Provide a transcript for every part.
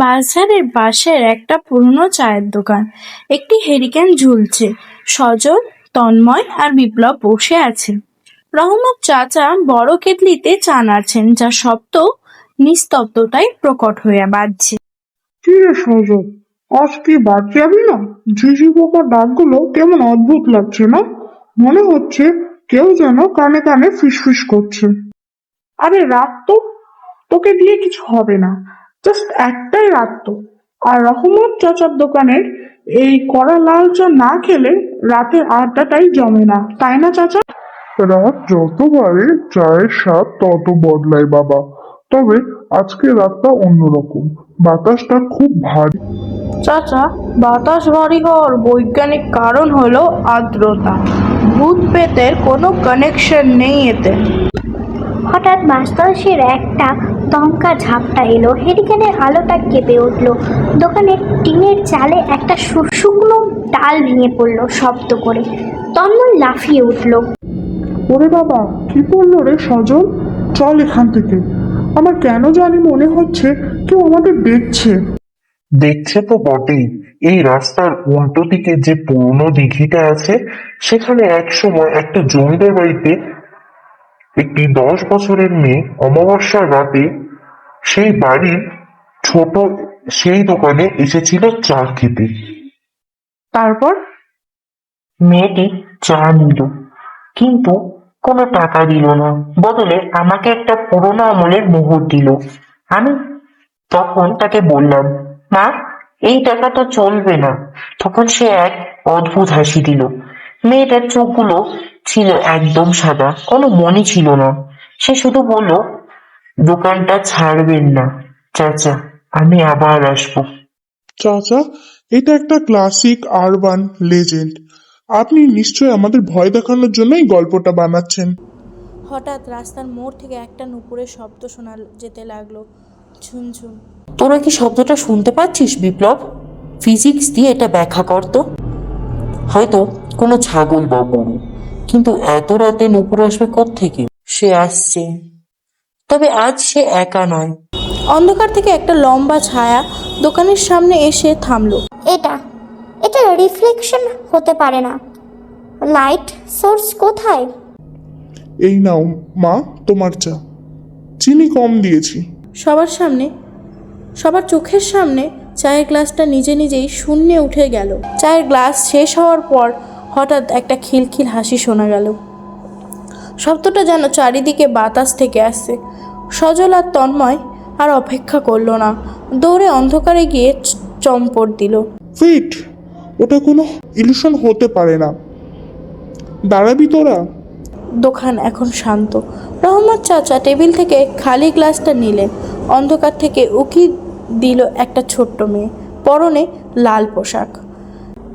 বাজারের পাশের একটা পুরনো চায়ের দোকান। একটি হেরিকেন ঝুলছে। সজল, তন্ময় আর বিপ্লব বসে আছে রহমত চাচা বড় কেটলিতে চা নাড়ছেন, যা শব্দ নিস্তব্ধতায় প্রকট হয়ে বাজছে। কি রে সজল, আজ কি বাদ যাবি না? ঝিঝি পোকার ডাকগুলো কেমন অদ্ভুত লাগছে না? মনে হচ্ছে কেউ যেন কানে কানে ফিসফিস করছে। আরে রাত তো, তোকে দিয়ে কিছু হবে না। জাস্ট একটাই রাত তো আর রহমত চাচার দোকানের এই কড়া লাল চা না খেলে রাতের আড্ডাটাই জমে না। তাই না চাচা? রাত যত বাড়ে চায়ের স্বাদ তত বদলায় বাবা। তবে আজকে রাতটা অন্যরকম। বাতাসটা খুব ভারী। চাচা বাতাস ভারী হওয়ার বৈজ্ঞানিক কারণ হলো আর্দ্রতা। ভূত পেতের কোনো কানেকশন নেই এতে। হঠাৎ বাতাসের একটা দমকা ঝাপটা এলো। হেরিকেনের আলোটা কেঁপে উঠল। দোকানের টিনের চালে একটা শুকনো ডাল ভেঙে পড়ল শব্দ করে। তন্ময় লাফিয়ে উঠল। ওরে বাবা কি বলল রে সজল? চল এখান থেকে। আমার কেন জানি মনে হচ্ছে কেউ আমাদের দেখছে। দেখছে তো বটেই। এই রাস্তার উল্টো দিকে যে পুরনো দিঘিটা আছে সেখানে একসময় একটা জমিদার বাড়িতে একটি দশ বছরের মেয়ে অমাবস্যার রাতে সেই বাড়ির ছোট সেই দোকানে এসেছিল চা খেতে। তারপর? মেয়েটি চা নিল, কিন্তু কোনো টাকা দিল না। বদলে আমাকে একটা পুরোনো আমলের মোহর দিল। আমি তখন তাকে বললাম, মা, এই টাকা তো চলবে না। তখন সে এক অদ্ভুত হাসি দিল। মেয়েটার চোখগুলো ছিল একদম সাদা কোনো মনে ছিল না। সে শুধু বলল দোকানটা ছাড়বেন না চাচা আমি আবার আসব। চাচা এটা একটা ক্লাসিক আরবান লেজেন্ড আপনি নিশ্চয়ই আমাদের ভয় দেখানোর জন্যই গল্পটা বানাচ্ছেন। হঠাৎ রাস্তার মোড় থেকে একটা নুপুরের শব্দ শোনা যেতে লাগল। ঝুমঝুম তোরা কি শব্দটা শুনতে পাচ্ছিস বিপ্লব? ফিজিক্স দিয়ে এটা ব্যাখ্যা করতো হয়তো কোনো ছাগল বা গরু। কিন্তু এত রাতে নুপুর আসবে থেকে সে আসছে। তবে আজ সে একা নয়। অন্ধকার থেকে একটা লম্বা ছায়া দোকানের সামনে এসে থামলো। এটা এটা রিফ্লেকশন হতে পারে না। লাইট সোর্স কোথায়? এই নাও মা তোমার চা। চিনি কম দিয়েছি। সবার সামনে সবার চোখের সামনে চায়ের গ্লাসটা নিজে নিজেই শূন্যে উঠে গেল। চায়ের গ্লাস শেষ হওয়ার পর হঠাৎ একটা খিলখিল হাসি শোনা গেল। শব্দটা যেন চারিদিকে বাতাস থেকে আসছে। সজল আর তন্ময় আর অপেক্ষা করল না। দৌড়ে অন্ধকারে গিয়ে চম্পট দিল। ফিট ওটা কোনো ইলুশন হতে পারে না। দাঁড়াবি তোরা। দোকান এখন শান্ত। রহমত চাচা টেবিল থেকে খালি গ্লাসটা নিলেন। অন্ধকার থেকে উকি দিল একটা ছোট্ট মেয়ে। পরনে লাল পোশাক।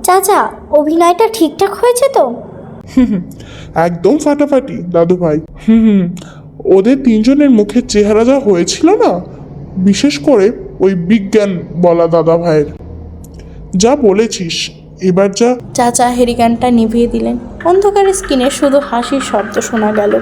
চাচা অভিনয়টা ঠিকঠাক হয়েছে তো? একদম ফাটাফাটি দাদু ভাই হুম হুম। ওদের তিনজনের মুখের চেহারা যা হয়েছিল না বিশেষ করে ওই বিজ্ঞান বলা দাদা ভাইয়ের যা বলেছিস এবার যা চাচা হেরিকানটা নিভিয়ে দিলেন। অন্ধকারের স্কিনে শুধু হাসির শব্দ শোনা গেল।